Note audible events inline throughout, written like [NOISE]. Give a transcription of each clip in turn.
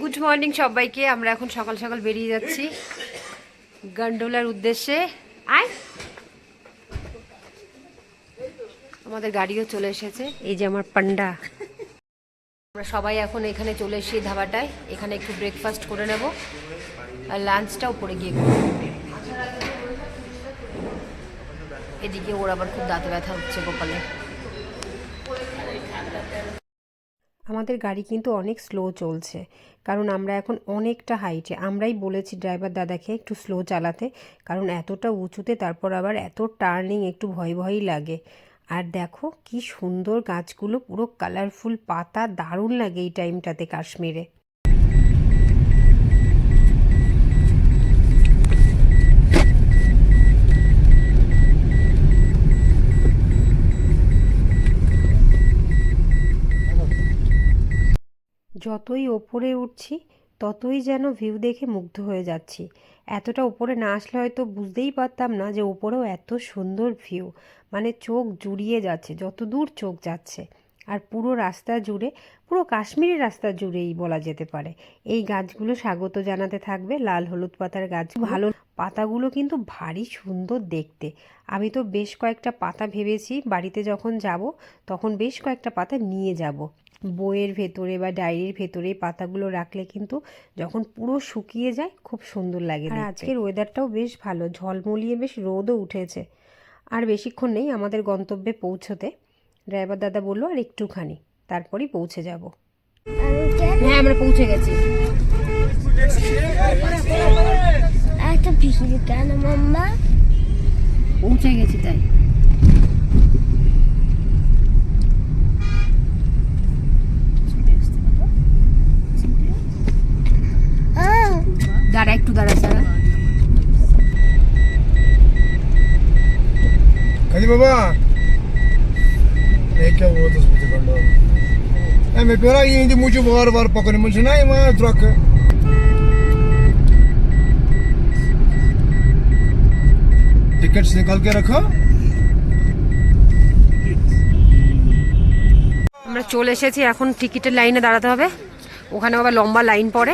Good morning সবাইকে, আমরা এখন সকাল সকাল বেরিয়ে যাচ্ছি। গন্ডোলার উদ্দেশ্যে। আয়! আমাদের গাড়িও চলে এসেছে। এই যে আমার পান্ডা। আমরা সবাই এখন এখানে চলে এসেছি ধাবাটায়। এখানে একটু ব্রেকফাস্ট করে নেব। আর লাঞ্চটা উপরে গিয়ে এদিকে ওর আবার খুব দাঁতে ব্যথা হচ্ছে গোপালে আমাদের গাড়ি কিন্তু অনেক স্লো চলছে। কারণ আমরা এখন অনেকটা হাইটে আমরাই বলেছি ড্রাইভার দাদাকে একটু স্লো চালাতে। কারণ এতটা উঁচুতে তারপর আবার এত টার্নিং একটু ভয় ভয়ই লাগে। আর দেখো কি সুন্দর গাছগুলো, পুরো কালারফুল পাতা, দারুণ লাগে এই টাইমটাতে কাশ্মীরে। যতই ওপরে উঠছি, ততই যেন ভিউ দেখে মুগ্ধ হয়ে যাচ্ছি। এতটা উপরে না আসলে হয়তো বুঝতেই পারতাম না যে উপরেও এত সুন্দর ভিউ মানে চোখ জুড়িয়ে যাচ্ছে, যত দূর চোখ যাচ্ছে। আর পুরো রাস্তা জুড়ে, পুরো কাশ্মীরি রাস্তা জুড়েই বলা যেতে পারে। এই গাছগুলো স্বাগত জানাতে থাকবে লাল হলুদ পাতার গাছ। ভালো পাতাগুলো কিন্তু ভারী সুন্দর দেখতে। আমি তো বেশ কয়েকটা পাতা ভেবেছি বাড়িতে যখন যাব, তখন বেশ কয়েকটা পাতা নিয়ে যাব। বইয়ের ভেতরে বা ডায়েরির ভেতরে পাতাগুলো রাখলে কিন্তু যখন পুরো শুকিয়ে যায় খুব সুন্দর লাগে আর আজকের ওয়েদারটাও বেশ ভালো ঝলমলিয়ে বেশ রোদও উঠেছে আর বেশিক্ষণ নেই আমাদের গন্তব্যে পৌঁছতে ড্রাইভার দাদা বলল আর একটুখানি তারপরেই পৌঁছে যাব হ্যাঁ আমরা পৌঁছে গেছি পৌঁছে গেছি তাই দাঁড়া একটু দাঁড়া দাঁড়া Hadi baba. एक क्या वो तो सोचे कंडो ए मैं पेरा ये इंदी मुझे बार बार पकड़ने मुझे ना ये मैं ट्रक टिकट्स निकाल के रखो আমরা চলে এসেছি এখন টিকিটের লাইনে দাঁড়াতে হবে ওখানে আবার লম্বা লাইন পড়ে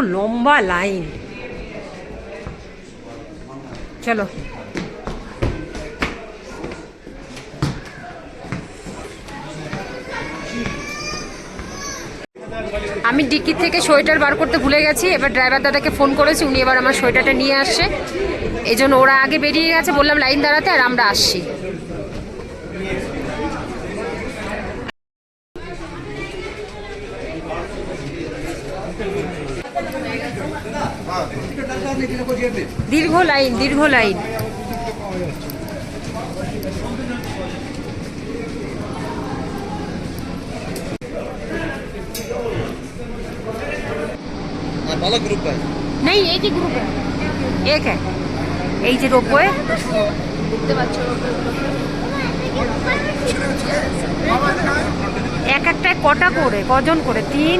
পুরো লম্বা লাইন। চলো। আমি ডিকির থেকে সোয়েটার বার করতে ভুলে গেছি, এবার ড্রাইভার দাদাকে ফোন করেছি, উনি এবার আমার সোয়েটারটা নিয়ে আসছে। এই জন্য ওরা আগে বেরিয়ে গেছে, বললাম লাইন দাঁড়াতে আর আমরা আসছি। দীর্ঘ লাইন দীর্ঘ লাইন अलग ग्रुप है नहीं एक ही ग्रुप है एक है এই যে রোপওয়ে দেখতে পাচ্ছ এক একটায় কটা করে কজন করে তিন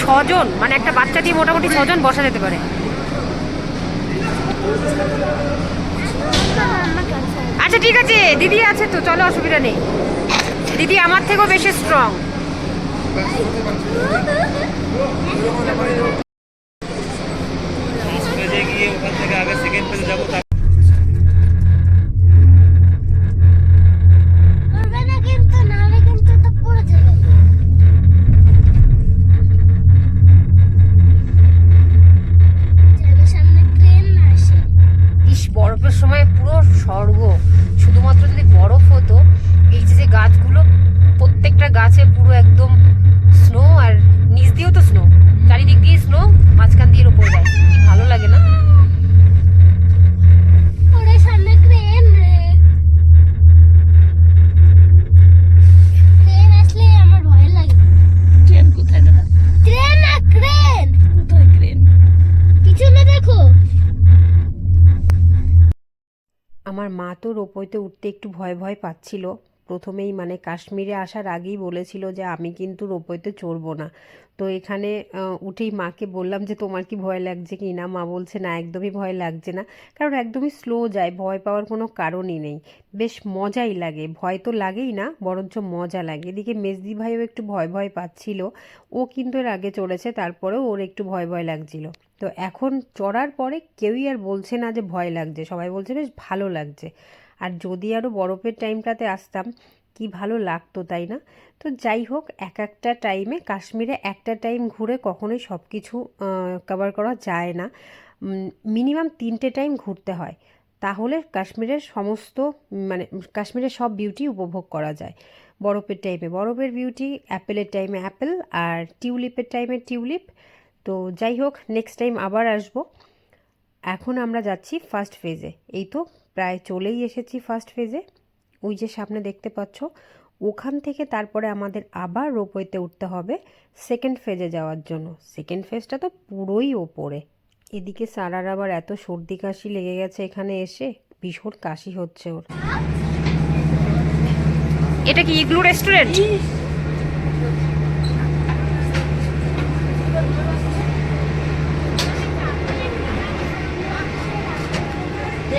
ছজন মানে একটা বাচ্চা দিয়ে মোটামুটি ছজন বসা যেতে পারে মাম্মা কাছে আচ্ছা ঠিক আছে দিদি আছে তো চলো অসুবিধা নেই। দিদি আমার থেকেও বেশি স্ট্রং আছে পুরো একদম স্নো আর নিচ দিয়েও তো স্নো চারিদিক দিয়ে স্নো মাঝখান দিয়ে ওপর যায়। কি ভালো লাগে না? আমার মা তো রোপোতে উঠতে একটু ভয় ভয় পাচ্ছিল। প্রথমেই মানে কাশ্মীরে আসার আগেই বলেছিল যে আমি কিন্তু রোপওয়েতে চড়বো না। তো এখানে উঠেই মাকে বললাম যে তোমার কি ভয় লাগছে কি না? মা বলছে, না, একদমই ভয় লাগছে না। কারণ একদমই স্লো যায়, ভয় পাওয়ার কোনো কারণই নেই। বেশ মজাই লাগে। ভয় তো লাগেই না, বরঞ্চ মজা লাগে। এদিকে মেজদি ভাইও একটু ভয় ভয় পাচ্ছিল। ও কিন্তু এর আগে চড়েছে, তারপরেও ওর একটু ভয় ভয় লাগছিল। তো এখন চড়ার পরে কেউই আর বলছে না যে ভয় লাগছে। সবাই বলছে, বেশ ভালো লাগছে। আর যদি আরও বরফের টাইমটাতে আসতাম, কি ভালো লাগতো, তাই না? তো যাই হোক, এক একটা টাইমে কাশ্মীরে একটা টাইম ঘুরে কখনোই সব কিছু কভার করা যায় না। মিনিমাম তিনটে টাইম ঘুরতে হয়। তাহলে কাশ্মীরের সমস্ত মানে কাশ্মীরের সব বিউটি উপভোগ করা যায়। বরফের টাইমে বরফের বিউটি অ্যাপেলের টাইমে অ্যাপেল আর টিউলিপের টাইমে টিউলিপ তো যাই হোক নেক্সট টাইম আবার আসব। এখন আমরা যাচ্ছি ফার্স্ট ফেজে এই তো প্রায় চলেই এসেছি ফার্স্ট ফেজে ওই যে সামনে দেখতে পাচ্ছ, ওখান থেকে তারপরে আমাদের আবার রোপওয়েতে উঠতে হবে সেকেন্ড ফেজে যাওয়ার জন্য। সেকেন্ড ফেজটা তো পুরোই ওপরে। এদিকে সারার আবার এত সর্দি কাশি লেগে গেছে এখানে এসে, ভীষণ কাশি হচ্ছে ওর। এটা কি ইগলু রেস্টুরেন্ট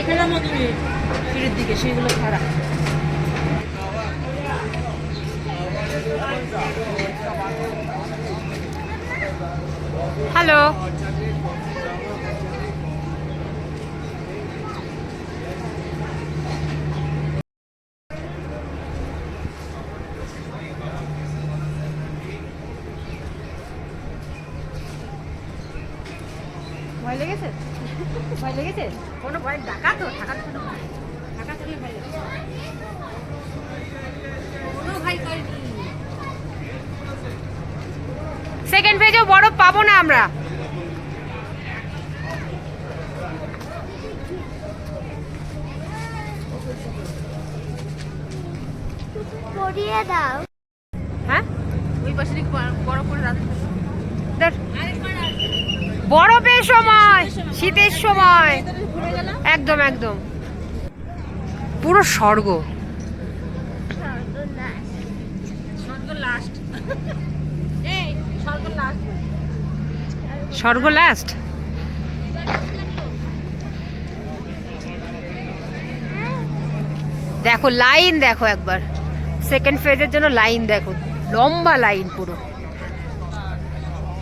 দেখলাম তুমি ফিরের দিকে সেগুলো খারাপ। হ্যালো। ভয় লেগেছে? ভয় লেগেছে? কোনো ভয়? ডাকা তো ঢাকা তো ঢাকা ভয় লেগেছে? কোনো ভয় করিনি। সেকেন্ড পেজেও বরফ পাবো না আমরা। পরিয়ে দাও। হ্যাঁ? ওই পাশে বড় করে রাখতে। বরফের সময়, শীতের সময়। একদম একদম। পুরো স্বর্গ। স্বর্গ লাস্ট দেখো লাইন দেখো একবার। সেকেন্ড ফেজের জন্য লাইন দেখো। লম্বা লাইন পুরো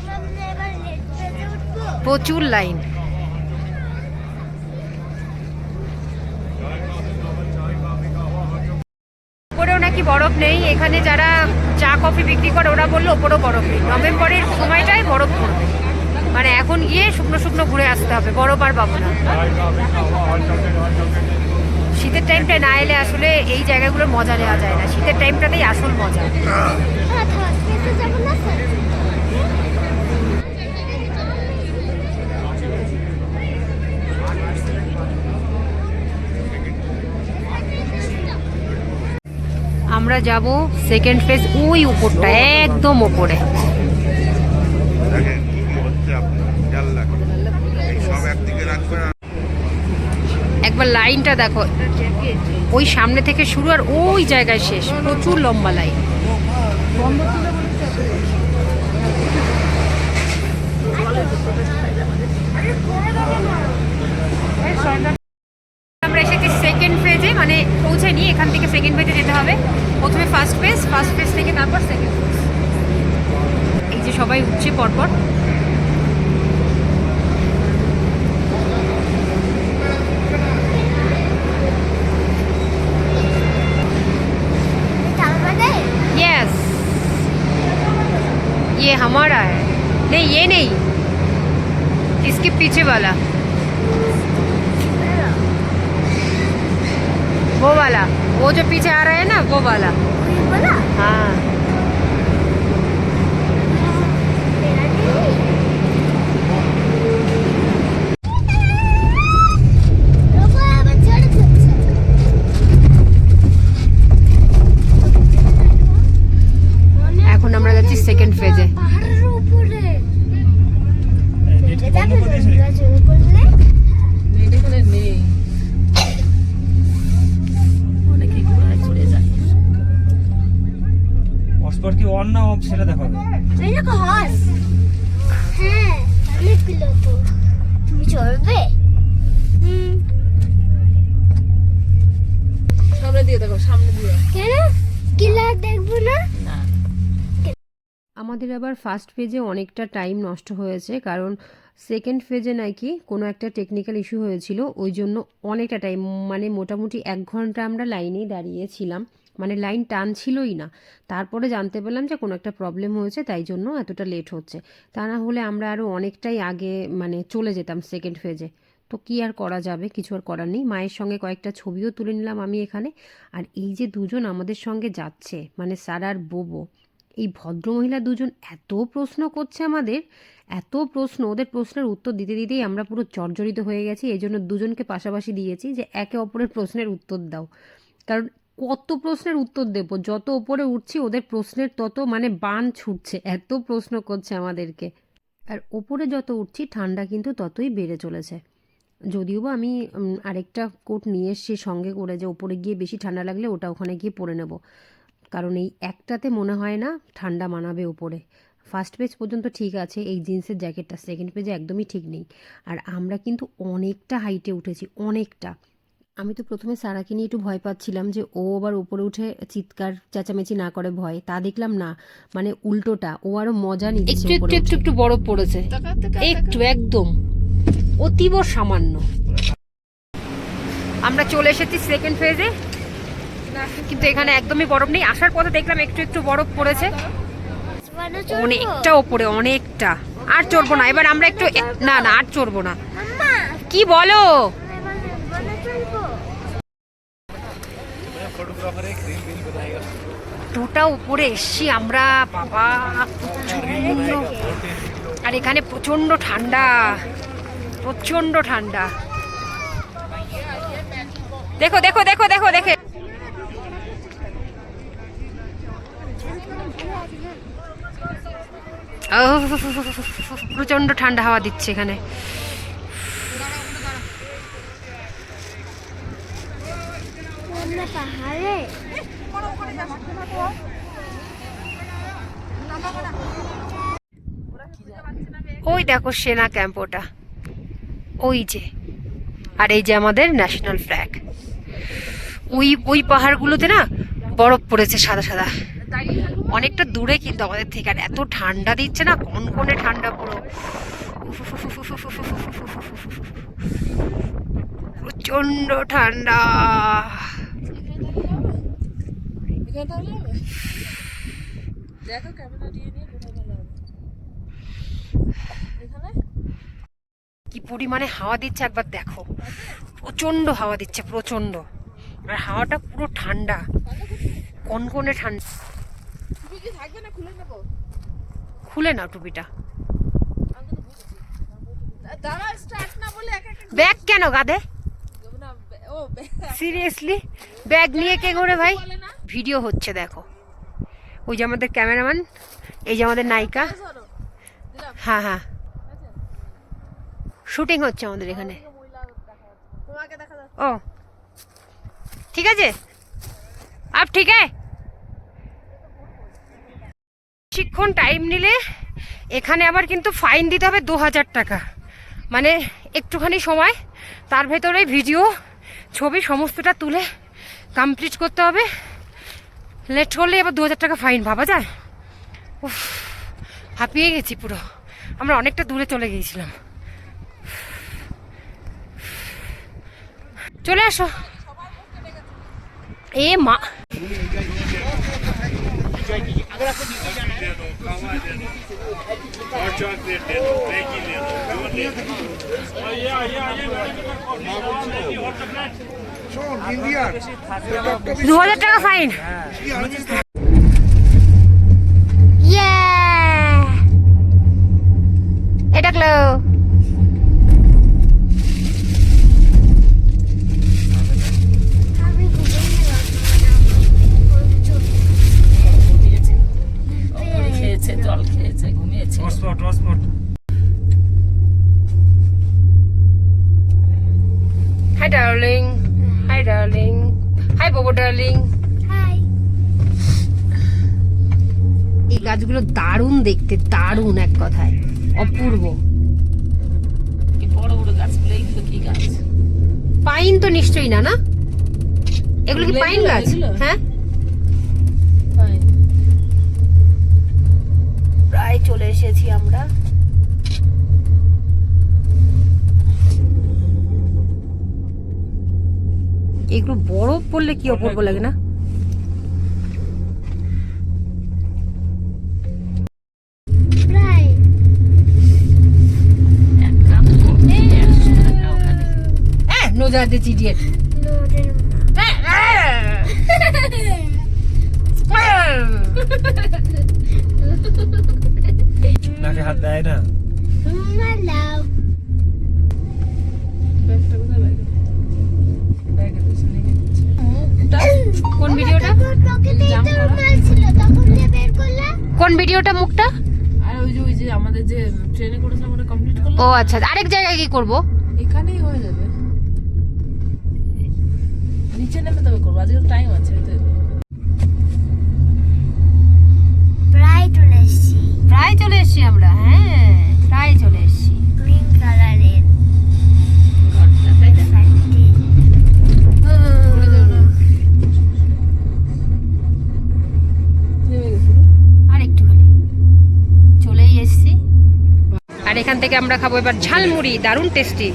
সামনে এবার নেট পেজে উঠবো প্রচুর লাইন। উপরেও নাকি বরফ নেই, এখানে যারা চা, কফি বিক্রি করে, ওরা বলল ওপরেও বরফ নেই। নভেম্বরের সময়টাই বরফ পড়বে। মানে এখন গিয়ে শুকনো শুকনো ঘুরে আসতে হবে, বরফ আর পাবো না। শীতের টাইমটা না এলে আসলে এই জায়গাগুলোর মজা নেওয়া যায় না। শীতের টাইমটাতেই আসল মজা হ্যাঁ থার্ড পেজে যাব না স্যার আমরা যাব সেকেন্ড ফেজ ওই উপরটা একদম আর একবার লাইনটা দেখো ওই সামনে থেকে শুরু আর ওই জায়গায় শেষ প্রচুর লম্বা লাইন। সেকেন্ড ফেজে যেতে হবে প্রথমে ফার্স্ট ফেজ ফার্স্ট ফেজ থেকে তারপর সেকেন্ড ফেজ এই যে সবাই উঠছে পরপর চালবা দেয় यस ये हमारा है नहीं ये नहीं इसके पीछे वाला वो वाला वो जो पीछे आ रहा है ना वो वाला हाँ আমাদের আবার ফার্স্ট পেজে অনেকটা টাইম নষ্ট হয়েছে, কারণ সেকেন্ড ফেজে নাকি কোনো একটা টেকনিক্যাল ইস্যু হয়েছিল, ওই জন্য অনেকটা টাইম মানে মোটামুটি এক ঘণ্টা আমরা লাইনেই দাঁড়িয়েছিলাম মানে লাইন টানছিলই না। তারপরে জানতে পেলাম যে কোনো একটা প্রবলেম হয়েছে, তাই জন্য এতটা লেট হচ্ছে। তা না হলে আমরা আরও অনেকটাই আগে মানে চলে যেতাম সেকেন্ড ফেজে তো কি আর করা যাবে, কিছু আর করার নেই। মায়ের সঙ্গে কয়েকটা ছবিও তুলে নিলাম আমি এখানে। আর এই যে দুজন আমাদের সঙ্গে যাচ্ছে মানে স্যার আর বোবো এই ভদ্রমহিলা দুজন এত প্রশ্ন করছে আমাদের, এত প্রশ্ন, ওদের প্রশ্নের উত্তর দিতে দিতেই আমরা পুরো জর্জরিত হয়ে গেছি। এই জন্য দুজনকে পাশাপাশি দিয়েছি যে একে অপরের প্রশ্নের উত্তর দাও। কারণ কত প্রশ্নের উত্তর দেবো? যত ওপরে উঠছি, ওদের প্রশ্নের তত মানে বান ছুটছে। এত প্রশ্ন করছে আমাদেরকে। আর ওপরে যত উঠছি, ঠান্ডা কিন্তু ততই বেড়ে চলেছে। যদিও বা আমি আরেকটা কোট নিয়ে এসছি সঙ্গে করে যে ওপরে গিয়ে বেশি ঠান্ডা লাগলে ওটা ওখানে গিয়ে পরে নেব। কারণ এই একটাতে মনে হয় না ঠান্ডা মানাবে ওপরে ফার্স্ট পেজ পর্যন্ত ঠিক আছে এই জিন্সের জ্যাকেটটা। সেকেন্ড পেজে একদমই ঠিক নেই। আর আমরা কিন্তু অনেকটা হাইটে উঠেছি অনেকটা। আমি তো প্রথমে সারাকে নিয়ে একটু ভয় পাচ্ছিলাম যে ও আবার উপরে উঠে চিৎকার চেঁচামেচি না করে ভয়। তা দেখলাম না মানে উল্টোটা ও আরও মজা নিচ্ছে একটু একটু একটু একটু বরফ পড়েছে। একটু একদম। অতীব সামান্য। আমরা চলে এসেছি সেকেন্ড ফেজে কিন্তু এখানে একদমই বরফ নেই। আসার পথে দেখলাম একটু একটু বরফ পড়েছে। অনেকটা ওপরে, অনেকটা। আর চড়বো না। এবার আমরা একটু না না, আর চড়বো না। কি বলো? দুটা উপরে এসছি আমরা। বাবা আর এখানে প্রচণ্ড ঠান্ডা। প্রচণ্ড ঠান্ডা। দেখো দেখো দেখো দেখো, দেখে। প্রচণ্ড ঠান্ডা হাওয়া দিচ্ছে এখানে। ওই দেখো সেনা ক্যাম্প ওটা। ওই যে। আর এই যে আমাদের ন্যাশনাল ফ্ল্যাগ ওই ওই পাহাড়গুলোতে না বরফ পড়েছে সাদা সাদা। অনেকটা দূরে কিন্তু আমাদের থেকে আর এত ঠান্ডা দিচ্ছে না? কনকনে ঠান্ডা পুরো? প্রচণ্ড ঠান্ডা। কি পরিমাণে হাওয়া দিচ্ছে একবার দেখো। প্রচণ্ড হাওয়া দিচ্ছে প্রচণ্ড আর হাওয়াটা পুরো ঠান্ডা। কনকনে ঠান্ডা? থাকবে না খুলে নেব? খুলে নাও টুপিটা। দাঁড়া স্টার্ট না বলে এক এক ব্যাগ কেন গাদে? ও সিরিয়াসলি ব্যাগ নিয়ে কে করে ভাই? ভিডিও হচ্ছে দেখো। ওই যে আমাদের ক্যামেরাম্যান এই যে আমাদের নায়িকা। হ্যাঁ হ্যাঁ। শুটিং হচ্ছে আমাদের এখানে। ও। ঠিক আছে? আপ ঠিক আছে? বেশিক্ষণ টাইম নিলে এখানে আবার কিন্তু ফাইন দিতে হবে দু হাজার টাকা। মানে একটুখানি সময়, তার ভেতরে ভিডিও ছবি সমস্তটা তুলে কমপ্লিট করতে হবে। লেট করলে এবার দু হাজার টাকা ফাইন ভাবা যায়। উফ, হাঁপিয়ে গেছি পুরো। আমরা অনেকটা দূরে চলে গিয়েছিলাম। চলে আসো। এ মা শোন ইন্ডিয়ার দু হাজার টাকা fine hotspot hi darling hi darling hi বাবু ডার্লিং হাই এই গাছগুলো দারুণ দেখতে দারুণ এক কথায়। অপূর্ব। বড় বড় গাছগুলো কি গাছ? পাইন তো নিশ্চয়ই না না? এগুলো কি পাইন গাছ? হ্যাঁ? চলে এসেছি আমরা। এগুলো বরফ পড়লে কি অপূর্ব লাগে না? হ্যাঁ নোজাতে চিডিয়ে [LAUGHS] নোডের নাকে হাত দেয় না কোন ভিডিওটা? কোন ভিডিওটা মুখটা? আর ওই যে ওই যে আমাদের যে ট্রেনে করেছিলাম ওটা কমপ্লিট করলাম। ও আচ্ছা আরেক জায়গায় কি করব। এখানেই হয়ে যাবে। নিচে নেমে তবে করব আজকে টাইম আছে। প্রায় চলে এসছি। প্রায় চলে এসেছি আমরা হ্যাঁ প্রায় চলে এসেছি। গ্রিন কালারের আর এখান থেকে আমরা খাব এবার ঝালমুড়ি দারুণ টেস্টি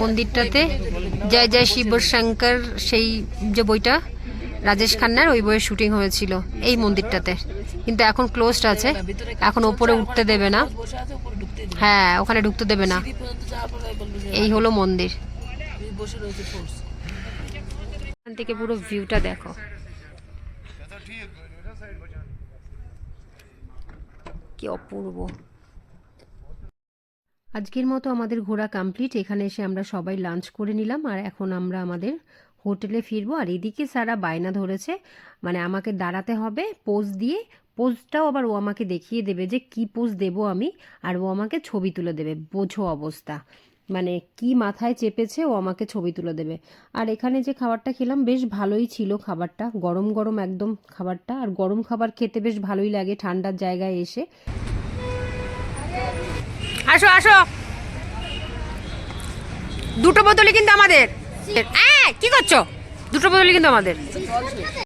মন্দিরটাতে জয় জয় শিব শঙ্কর, সেই যে বইটা রাজেশ খান্নার, ওই বইয়ের শুটিং হয়েছিল এই মন্দিরটাতে। কিন্তু এখন ক্লোজড আছে। এখন ওপরে উঠতে দেবে না। হ্যাঁ ওখানে ঢুকতে দেবে না। এই হলো মন্দির। এখান থেকে পুরো ভিউটা দেখো। কি অপূর্ব। আজকের মতো আমাদের ঘোরা কমপ্লিট এখানে এসে আমরা সবাই লাঞ্চ করে নিলাম, আর এখন আমরা আমাদের হোটেলে ফিরবো। আর এদিকে সারা বায়না ধরেছে মানে আমাকে দাঁড়াতে হবে পোজ দিয়ে। পোজটাও আবার ও আমাকে দেখিয়ে দেবে যে কি পোজ দেবো আমি, আর ও আমাকে ছবি তুলে দেবে। বোঝো অবস্থা। মানে কি মাথায় চেপেছে ও আমাকে ছবি তুলে দেবে। আর এখানে যে খাবারটা খেলাম, বেশ ভালোই ছিল খাবারটা। গরম গরম একদম খাবারটা। আর গরম খাবার খেতে বেশ ভালোই লাগে ঠান্ডার জায়গায় এসে। আসো আসো। দুটো বোতলই কিন্তু আমাদের। কি করছ? দুটো বোতলই কিন্তু আমাদের।